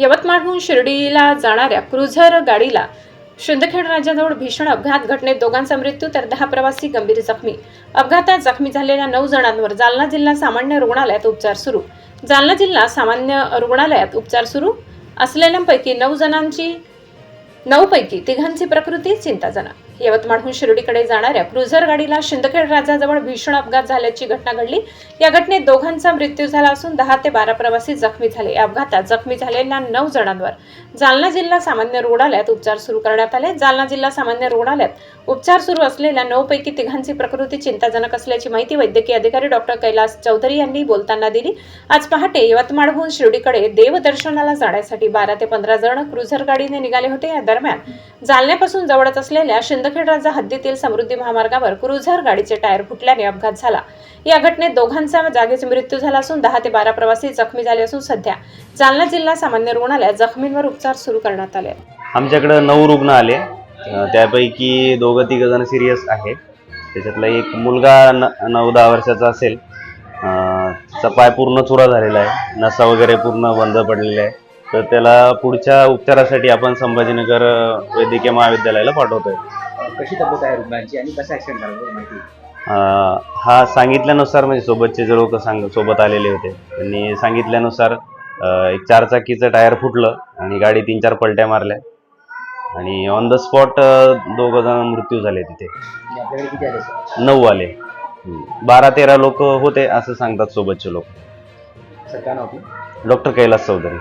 यवतमाळहून शिर्डीला जाणाऱ्या क्रुझर गाडीला शिंदखेड राज्याजवळ भीषण अपघात घटनेत दोघांचा मृत्यू तर दहा प्रवासी गंभीर जखमी. अपघातात जखमी झालेल्या नऊ जणांवर जालना जिल्हा सामान्य रुग्णालयात उपचार सुरू. जालना जिल्हा सामान्य रुग्णालयात उपचार सुरू. असलेल्यांपैकी नऊ जणांची नऊ पैकी तिघांची प्रकृती चिंताजनक. यवतमाळहून शिर्डीकडे जाणाऱ्या क्रुझर गाडीला शिंदखेड राजाजवळ भीषण अपघात झाल्याची घटना घडली. या घटनेत दोघांचा मृत्यू झाला असून दहा ते बारा प्रवासी जखमी झाले. या अपघातात जखमी झालेल्या नऊ जणांवर जालना जिल्हा सामान्य रुग्णालयात उपचार सुरू करण्यात आले. जालना जिल्हा सामान्य रुग्णालयात उपचार सुरू असलेल्या नऊ पैकी तिघांची प्रकृती चिंताजनक असल्याची माहिती वैद्यकीय अधिकारी डॉक्टर कैलास चौधरी यांनी बोलताना दिली. आज पहाटे यवतमाळहून शिर्डीकडे देवदर्शनाला जाण्यासाठी बारा ते पंधरा जण क्रुझर गाडीने निघाले होते. या दरम्यान जालन्यापासून जवळच असलेल्या शिंद शिंदखेड राजा हद्दीतील समृद्धी महामार्गावर क्रुझर गाडीचे टायर फुटल्याने अपघात झाला. या घटनेत दोघांचा जागीच मृत्यू झाला असून दहा ते बारा प्रवासी जखमी झाले असून सध्या जालना जिल्हा सामान्य रुग्णालयात जखमींवर उपचार सुरू करण्यात आले आमच्याकडे आमच्याकडं नऊ रुग्ण आले. त्यापैकी दोघं तिघ जण सिरियस आहे त्याच्यातला एक मुलगा न नऊ दहा वर्षाचा असेल. अं, त्याचा पाय पूर्ण चुरा झालेला आहे. नसा वगैरे पूर्ण बंद पडलेला आहे. तर त्याला पुढच्या उपचारासाठी आपण संभाजीनगर वैद्यकीय महाविद्यालयाला पाठवतोय. कशी तब्येत आहे रुग्णांची आणि कसा ऍक्सिडेंट झाला माहिती? अं, हा सांगितल्यानुसार म्हणजे सोबतचे जे लोक सांग सोबत आलेले होते त्यांनी सांगितल्यानुसार अं, एक चार चाकीचं टायर फुटलं आणि गाडी तीन चार पलट्या मारल्या. आणि ऑन द स्पॉट दोघं जण मृत्यू झाले तिथे. आणि आपल्याकडे किती आले सर नऊ आले. हम्म. बारा तेरा लोक होते असं सांगतात सोबतचे लोक. सर काय डॉक्टर कैलास चौधरी.